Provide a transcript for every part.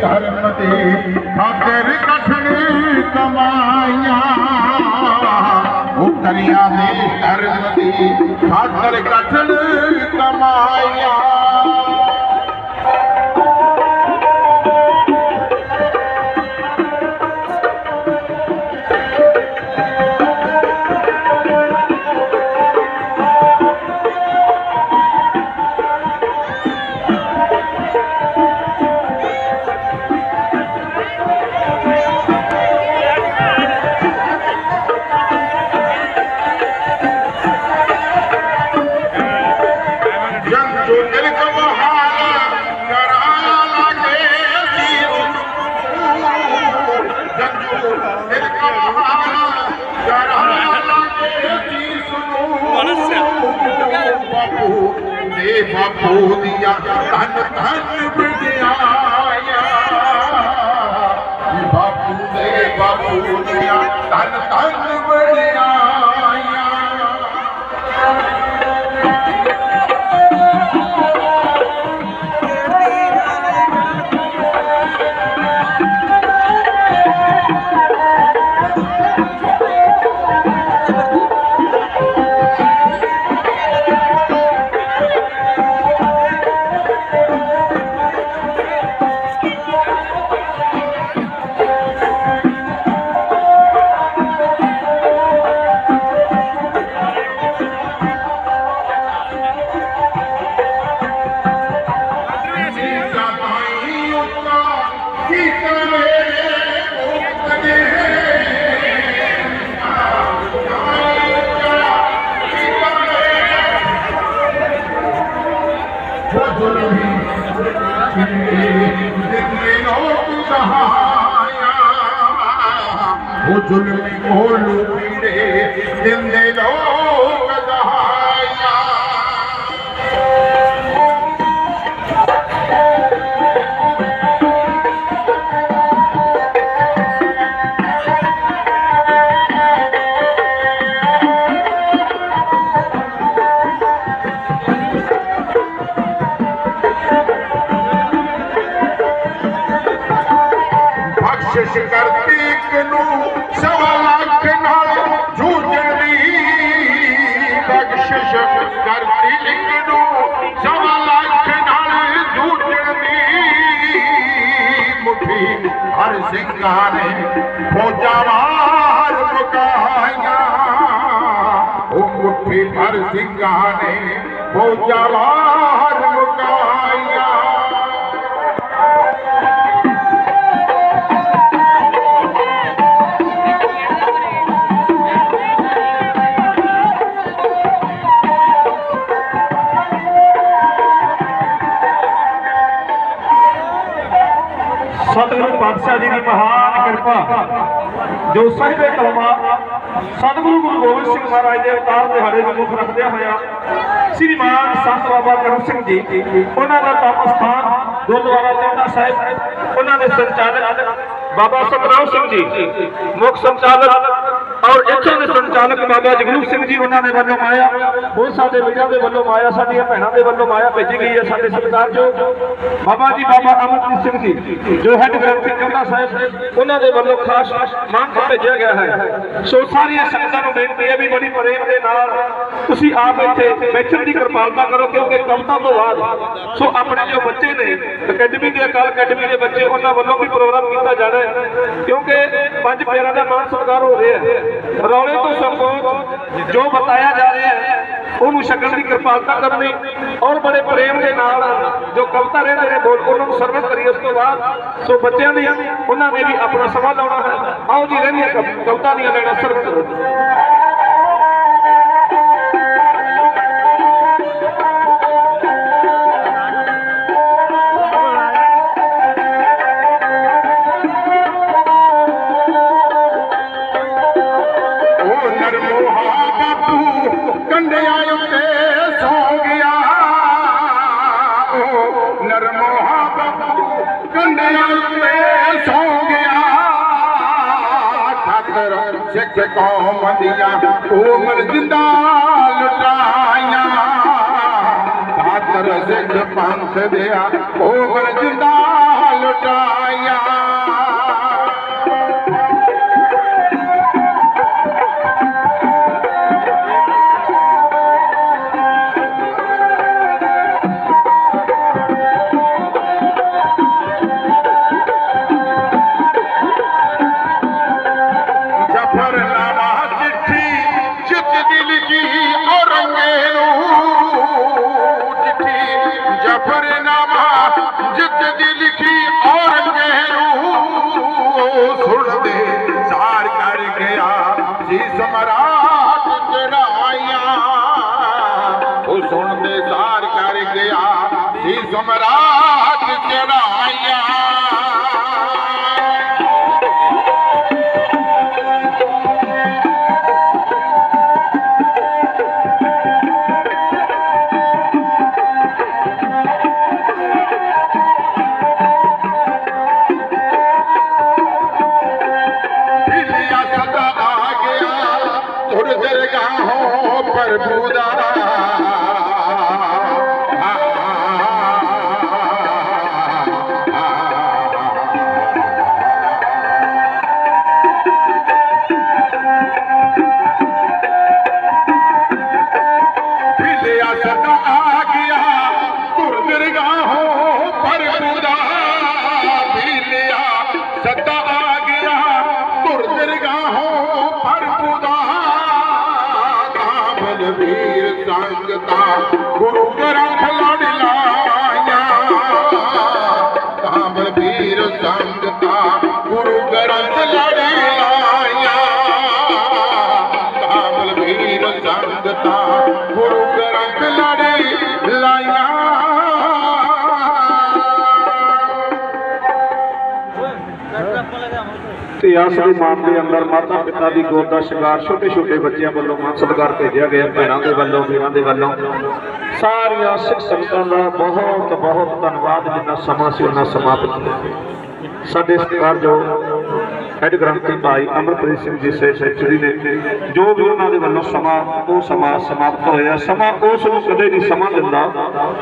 Sir नदी कठाया नदी खठन कमाया ਬਾਪੂ ਦੇ ਬਾਪੂ ਦੀਆਂ ਧਨ ਧਨ ਬੜਿਆਇਆ ਬਾਪੂ ਦੇ ਬਾਪੂ ਦੀਆਂ ਧਨ ਧਨ ও জুলমি মোহলু পীড়ে জিন্দে রো जवा चाल ਮਹਾਨ ਜੋ ਸਾਹਿਬੇ ਕਲਮਾ ਸਤਿਗੁਰੂ ਗੁਰੂ ਗੋਬਿੰਦ ਸਿੰਘ ਮਹਾਰਾਜ ਦੇ ਅਵਤਾਰ ਦਿਹਾੜੇ ਨੂੰ ਮੁੱਖ ਰੱਖਦਿਆਂ ਹੋਇਆ ਸ੍ਰੀਮਾਨ ਸੰਤ ਬਾਬਾ ਕਰਮ ਸਿੰਘ ਜੀ, ਉਹਨਾਂ ਦਾ ਤਪ ਸਥਾਨ ਗੁਰਦੁਆਰਾ ਟਿੰਡਾ ਸਾਹਿਬ, ਉਹਨਾਂ ਦੇ ਸੰਚਾਲਕ ਬਾਬਾ ਸਤਨਾਮ ਸਿੰਘ ਜੀ, ਮੁੱਖ ਸੰਚਾਲਕ ਔਰ ਇੱਥੋਂ ਦੇ ਸੰਚਾਲਕ ਬਾਬਾ ਜਗਰੂਪ ਸਿੰਘ ਜੀ ਉਹਨਾਂ ਦੇ ਵੱਲੋਂ ਮਾਇਆ ਬਹੁਤ ਸਾਡੇ ਵੀਰਾਂ ਦੇ ਵੱਲੋਂ ਮਾਇਆ, ਸਾਡੀਆਂ ਭੈਣਾਂ ਦੇ ਵੱਲੋਂ ਮਾਇਆ ਭੇਜੀ ਗਈ ਹੈ, ਸਾਡੇ ਸਤਿਕਾਰਯੋਗ ਬਾਬਾ ਜੀ, ਬਾਬਾ ਅਮਰਜੀਤ ਸਿੰਘ ਜੀ, ਜੋ ਹੈੱਡ ਗ੍ਰੰਥੀ ਚੌਂਦਾ ਸਾਹਿਬ, ਉਹਨਾਂ ਦੇ ਵੱਲੋਂ ਖਾਸ ਮਾਨ ਭੇਜਿਆ ਗਿਆ ਹੈ। ਸੋ ਸਾਰੀਆਂ ਸੰਗਤਾਂ ਨੂੰ ਬੇਨਤੀ ਹੈ ਵੀ ਬੜੀ ਪ੍ਰੇਮ ਦੇ ਨਾਲ ਤੁਸੀਂ ਆਪ ਇੱਥੇ ਬੈਠਣ ਦੀ ਕਿਰਪਾਲਤਾ ਕਰੋ, ਕਿਉਂਕਿ ਕਵਿਤਾ ਤੋਂ ਬਾਅਦ। ਸੋ ਆਪਣੇ ਜੋ ਬੱਚੇ ਨੇ, ਅਕੈਡਮੀ ਦੇ, ਅਕਾਲ ਅਕੈਡਮੀ ਦੇ ਬੱਚੇ, ਉਹਨਾਂ ਵੱਲੋਂ ਵੀ ਪ੍ਰੋਗਰਾਮ ਕੀਤਾ ਜਾਣਾ ਹੈ, ਕਿਉਂਕਿ ਪੰਜ ਪਿਆਰਾਂ ਦਾ ਮਾਨ ਸਤਿਕਾਰ ਹੋ ਰਿਹਾ ਹੈ। ਰੌਲੇ ਤੋਂ ਸੰਕੋਚ ਜੋ ਬਤਾਇਆ ਜਾ ਰਿਹਾ ਹੈ, ਉਹਨੂੰ ਛਕਣ ਦੀ ਕਿਰਪਾਲਤਾ ਕਰਨੀ ਔਰ ਬੜੇ ਪ੍ਰੇਮ ਦੇ ਨਾਲ ਜੋ ਕਵਿਤਾ ਰਹਿੰਦੇ ਨੇ ਬੋਲ, ਉਹਨਾਂ ਨੂੰ ਸਰਵਨ ਕਰੀਏ ਉਸ ਤੋਂ ਬਾਅਦ, ਸੋ ਬੱਚਿਆਂ ਦੀ ਉਹਨਾਂ ਨੇ ਵੀ ਆਪਣਾ ਸਮਾਂ ਲਾਉਣਾ ਹੈ। ਆਓ ਜੀ, ਰਹਿੰਦੀਆਂ ਕਵ- ਕਵਿਤਾ ਦੀਆਂ ਲੈਣਾ ਸਰਵ ਕਰੋ मोहाबूात होर जिंद लुटियातर सिख पंथो लुटा ਸਮਰਾਟ ਚੜਾਈਆਂ ਬਿਲਿਆ ਸਦਾ گرو گڏ ਤੇ ਦੇ ਮਾਨ ਅੰਦਰ ਮਾਤਾ ਪਿਤਾ ਦੀ ਗੋਦ ਦਾ ਸ਼ਿਕਾਰ ਛੋਟੇ ਛੋਟੇ ਬੱਚਿਆਂ ਵੱਲੋਂ ਮਾਨ ਸਤਿਕਾਰ ਭੇਜਿਆ ਗਿਆ, ਭੈਣਾਂ ਦੇ ਵੱਲੋਂ, ਵੀਰਾਂ ਦੇ ਵੱਲੋਂ। ਸਾਰੀਆਂ ਸਿੱਖ ਸੰਗਤਾਂ ਦਾ ਬਹੁਤ ਬਹੁਤ ਧੰਨਵਾਦ, ਜਿੰਨਾ ਸਮਾਂ ਸੀ ਉਹਨਾਂ ਸਮਾਪਤ ਕੀਤਾ। ਸਾਡੇ ਸਤਿਕਾਰਯੋਗ ਹੈਡ ਗ੍ਰੰਥੀ ਭਾਈ ਅਮਰਪ੍ਰੀਤ ਸਿੰਘ ਜੀ ਸੇ ਸੈਕਟਰੀ ਨੇ, ਜੋ ਵੀ ਉਹਨਾਂ ਦੇ ਵੱਲੋਂ ਸਮਾਂ, ਉਹ ਸਮਾਂ ਸਮਾਪਤ ਹੋਇਆ। ਸਮਾਂ ਉਸ ਨੂੰ ਕਦੇ ਨਹੀਂ ਸਮਾਂ ਦਿੰਦਾ,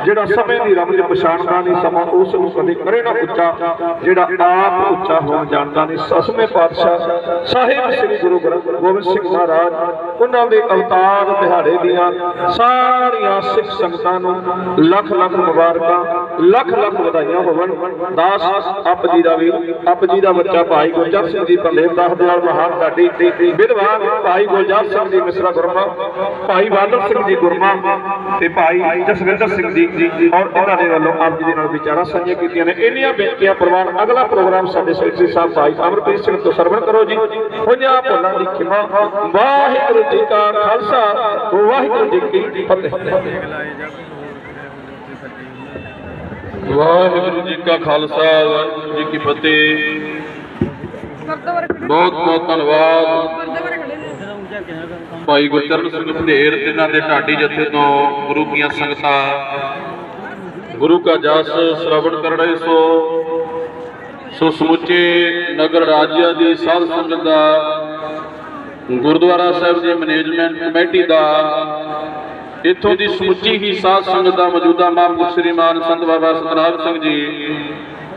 ਜਿਹੜਾ ਸਮੇਂ ਦੀ ਰਮਜ ਪਛਾਣਦਾ ਨਹੀਂ, ਸਮਾਂ ਉਸ ਨੂੰ ਕਦੇ ਕਰੇ ਨਾ ਉੱਚਾ, ਜਿਹੜਾ ਆਪ ਉੱਚਾ ਹੋਣ ਜਾਣਦਾ ਨਹੀਂ। ਸਸਵੇਂ ਪਾਤਸ਼ਾਹ, ਸਾਹਿਬ ਸ੍ਰੀ ਗੁਰੂ ਗ੍ਰੰਥ ਗੋਬਿੰਦ ਸਿੰਘ ਮਹਾਰਾਜ, ਉਹਨਾਂ ਦੇ ਅਵਤਾਰ ਦਿਹਾੜੇ ਦੀਆਂ ਸਾਰੀਆਂ ਸਿੱਖ ਸੰਗਤਾਂ ਨੂੰ ਲੱਖ ਲੱਖ ਮੁਬਾਰਕਾਂ, ਲੱਖ ਲੱਖ ਵਧਾਈਆਂ ਹੋਵਣ। ਦਾਸ, ਆਪ ਜੀ ਦਾ ਵੀ, ਆਪ ਜੀ ਦਾ ਬੱਚਾ ਭਾਈ ਗੁਰਜਰ ਸਿੰਘ ਜੀ ਪੰਦੇਰ ਦਾਸ ਦਿਆਲ ਮਹਾਨ ਢਾਡੀ ਵਿਦਵਾਨ ਭਾਈ ਗੁਰਜਰ ਸਿੰਘ ਜੀ, ਮਿਸਰਾ ਗੁਰਮਾ, ਭਾਈ ਬਾਦਲ ਸਿੰਘ ਜੀ ਗੁਰਮਾ ਤੇ ਭਾਈ ਜਸਵਿੰਦਰ ਸਿੰਘ ਜੀ ਔਰ ਇਹਨਾਂ ਦੇ ਵੱਲੋਂ ਆਪ ਜੀ ਦੇ ਨਾਲ ਵਿਚਾਰਾਂ ਸਾਂਝੀਆਂ ਕੀਤੀਆਂ ਨੇ। ਇੰਨੀਆਂ ਬੇਨਤੀਆਂ ਪ੍ਰਵਾਨ, ਅਗਲਾ ਪ੍ਰੋਗਰਾਮ ਸਾਡੇ ਸੈਕਟਰੀ ਸਾਹਿਬ ਭਾਈ ਅਮਰਪ੍ਰੀਤ ਸਿੰਘ ਤੋਂ ਸਰਵਣ ਕਰੋ ਜੀ। ਹੋਈਆਂ ਭੁੱਲਾਂ ਦੀ ਖਿਮਾ। ਵਾਹਿਗੁਰੂ ਜੀ ਕਾ ਖਾਲਸਾ, ਵਾਹਿਗੁਰੂ ਜੀ ਕੀ ਫਤਿਹ। ਵਾਹਿਗੁਰੂ ਜੀ ਕਾ ਖਾਲਸਾ, ਵਾਹਿਗੁਰੂ ਜੀ ਕੀ ਫਤਿਹ। ਬਹੁਤ ਬਹੁਤ ਧੰਨਵਾਦ। ਭਾਈ ਗੁਰਚਰਨ ਸਿੰਘ ਭੰਡੇਰ ਤੇ ਇਹਨਾਂ ਦੇ ਢਾਡੀ ਜਥੇ ਤੋਂ ਗੁਰੂ ਦੀਆਂ ਸੰਗਤਾਂ। ਗੁਰੂ ਕਾ ਜਸ ਸ਼ਰਵਣ ਕਰ ਰਹੇ ਸੋ ਸੋ ਸਮੁੱਚੇ ਨਗਰ ਰਾਜਿਆਂ ਦੀ ਸਾਧ ਸੰਗਤ ਦਾ, ਗੁਰਦੁਆਰਾ ਸਾਹਿਬ ਦੀ ਮੈਨੇਜਮੈਂਟ ਕਮੇਟੀ ਦਾ, ਇੱਥੋਂ ਦੀ ਸਮੁੱਚੀ ਹੀ ਸਾਧ ਸੰਗਤ ਦਾ ਮੌਜੂਦਾ ਮਹਾਂਪੁਰਖ ਸ੍ਰੀਮਾਨ ਸੰਤ ਬਾਬਾ ਸਤਨਾਮ ਸਿੰਘ ਜੀ,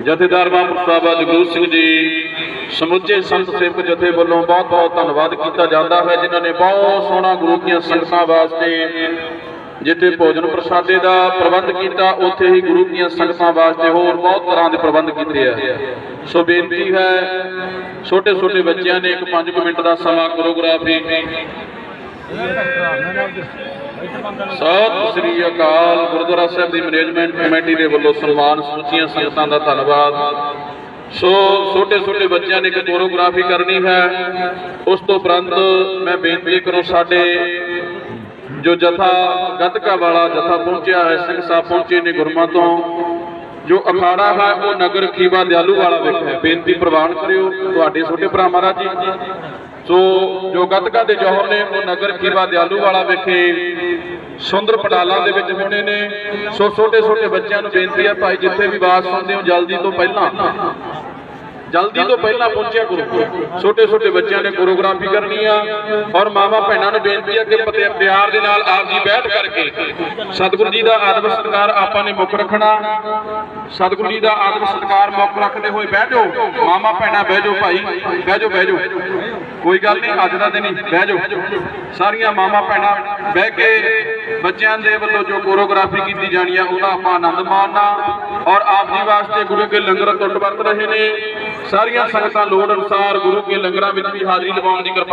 ਜਥੇਦਾਰ ਮਹਾਂਪੁਰਖ ਬਾਬਾ ਜਗਰੂਪ ਸਿੰਘ ਜੀ ਸਮੁੱਚੇ ਸੰਤ ਸੇਵਕ ਜਥੇ ਵੱਲੋਂ ਬਹੁਤ ਬਹੁਤ ਧੰਨਵਾਦ ਕੀਤਾ ਜਾਂਦਾ ਹੈ, ਜਿਨ੍ਹਾਂ ਨੇ ਬਹੁਤ ਸੋਹਣਾ ਗੁਰੂ ਦੀਆਂ ਸੰਗਤਾਂ ਵਾਸਤੇ ਜਿੱਥੇ ਭੋਜਨ ਪ੍ਰਸਾਦੇ ਦਾ ਪ੍ਰਬੰਧ ਕੀਤਾ, ਉੱਥੇ ਹੀ ਗੁਰੂ ਦੀਆਂ ਸੰਗਤਾਂ ਵਾਸਤੇ ਹੋਰ ਬਹੁਤ ਤਰ੍ਹਾਂ ਦੇ ਪ੍ਰਬੰਧ ਕੀਤੇ ਆ। ਸੋ ਬੇਨਤੀ ਹੈ ਛੋਟੇ ਛੋਟੇ ਬੱਚਿਆਂ ਨੇ ਇੱਕ 5 ਮਿੰਟ ਦਾ ਸਮਾਂ ਕੋਰੀਓਗ੍ਰਾਫੀ ਸਤਿ ਸ੍ਰੀ ਅਕਾਲ। ਗੁਰਦੁਆਰਾ ਸਾਹਿਬ ਦੀ ਮੈਨੇਜਮੈਂਟ ਕਮੇਟੀ ਦੇ ਵੱਲੋਂ ਸਨਮਾਨ ਸਮੁੱਚੀਆਂ ਸੰਗਤਾਂ ਦਾ ਧੰਨਵਾਦ। ਸੋ ਛੋਟੇ ਛੋਟੇ ਬੱਚਿਆਂ ਨੇ ਇੱਕ ਕੋਰੀਓਗ੍ਰਾਫੀ ਕਰਨੀ ਹੈ। ਉਸ ਤੋਂ ਉਪਰੰਤ ਮੈਂ ਬੇਨਤੀ ਕਰੂੰ ਸਾਡੇ ਜੋ ਜਥਾ ਗੱਤਕਾ ਵਾਲਾ ਜਥਾ ਪਹੁੰਚਿਆ ਹੈ, ਸਿੰਘ ਸਾਹਿਬ ਪਹੁੰਚੇ ਨੇ ਗੁਰਮਾ ਤੋਂ। ਜੋ ਅਖਾੜਾ ਹੈ, ਉਹ ਨਗਰ ਖੀਵਾ ਦਿਆਲੂ ਵਾਲਾ ਵਿਖੇ ਬੇਨਤੀ ਪ੍ਰਵਾਨ ਕਰਿਓ ਤੁਹਾਡੇ ਛੋਟੇ ਭਰਾ ਮਹਾਰਾਜ ਜੀ। ਸੋ ਜੋ ਗੱਤਕਾ ਦੇ ਜੋਹਰ ਨੇ ਉਹ ਨਗਰ ਖੀਵਾ ਦਿਆਲੂ ਵਾਲਾ ਵਿਖੇ ਸੁੰਦਰ ਪਟਾਲਾਂ ਦੇ ਵਿੱਚ ਹੋਣੇ ਨੇ। ਸੋ ਛੋਟੇ ਛੋਟੇ ਬੱਚਿਆਂ ਨੂੰ ਬੇਨਤੀ ਹੈ ਭਾਈ, ਜਿੱਥੇ ਵੀ ਬਾਤ ਸੁਣਦੇ ਹੋ ਜਲਦੀ ਤੋਂ ਪਹਿਲਾਂ ਜਲਦੀ ਤੋਂ ਪਹਿਲਾਂ ਪਹੁੰਚਿਆ ਕਰੋ ਛੋਟੇ ਛੋਟੇ ਬੱਚਿਆਂ ਨੇ ਕੋਰੀਓਗ੍ਰਾਫੀ ਕਰਨੀ ਆ ਔਰ ਮਾਵਾ ਭੈਣਾਂ ਨੂੰ ਬੇਨਤੀ ਆ ਕਿ ਪਤੇ ਪਿਆਰ ਦੇ ਨਾਲ ਆਪ ਜੀ ਬੈਠ ਕਰਕੇ ਸਤਿਗੁਰੂ ਜੀ ਦਾ ਆਦਮ ਸਤਿਕਾਰ ਆਪਾਂ ਨੇ ਮੁੱਖ ਰੱਖਣਾ। ਸਤਿਗੁਰੂ ਜੀ ਦਾ ਆਦਮ ਸਤਿਕਾਰ ਮੁੱਖ ਰੱਖਦੇ ਹੋਏ ਬਹਿ ਜਾਓ। ਮਾਮਾ ਭੈਣਾਂ ਬਹਿ ਜਾਓ ਭਾਈ। ਬਹਿ ਜਾਓ ਬਹਿ ਜਾਓ। ਕੋਈ ਗੱਲ ਨਹੀਂ, ਅੱਜ ਦਾ ਦਿਨ ਹੀ ਬਹਿ ਜਾਓ। ਸਾਰੀਆਂ ਮਾਮਾ ਭੈਣਾਂ ਬਹਿ ਕੇ ਬੱਚਿਆਂ ਦੇ ਵੱਲੋਂ ਜੋ ਕੋਰੀਓਗ੍ਰਾਫੀ ਕੀਤੀ ਜਾਣੀ ਆ, ਉਹਦਾ ਆਪਾਂ ਆਨੰਦ ਮਾਣਨਾ ਔਰ ਆਪ ਜੀ ਵਾਸਤੇ ਗੁਰੂ ਕੇ ਲੰਗਰ ਟੁੱਟ ਵਰਤ ਰਹੇ ਨੇ। ਸਾਰੀਆਂ ਸੰਗਤਾਂ ਲੋੜ ਅਨੁਸਾਰ ਗੁਰੂ ਕੇ ਲੰਗਰਾਂ ਵਿੱਚ ਵੀ ਹਾਜ਼ਰੀ ਲਵਾਉਣ ਦੀ ਕਿਰਪਾ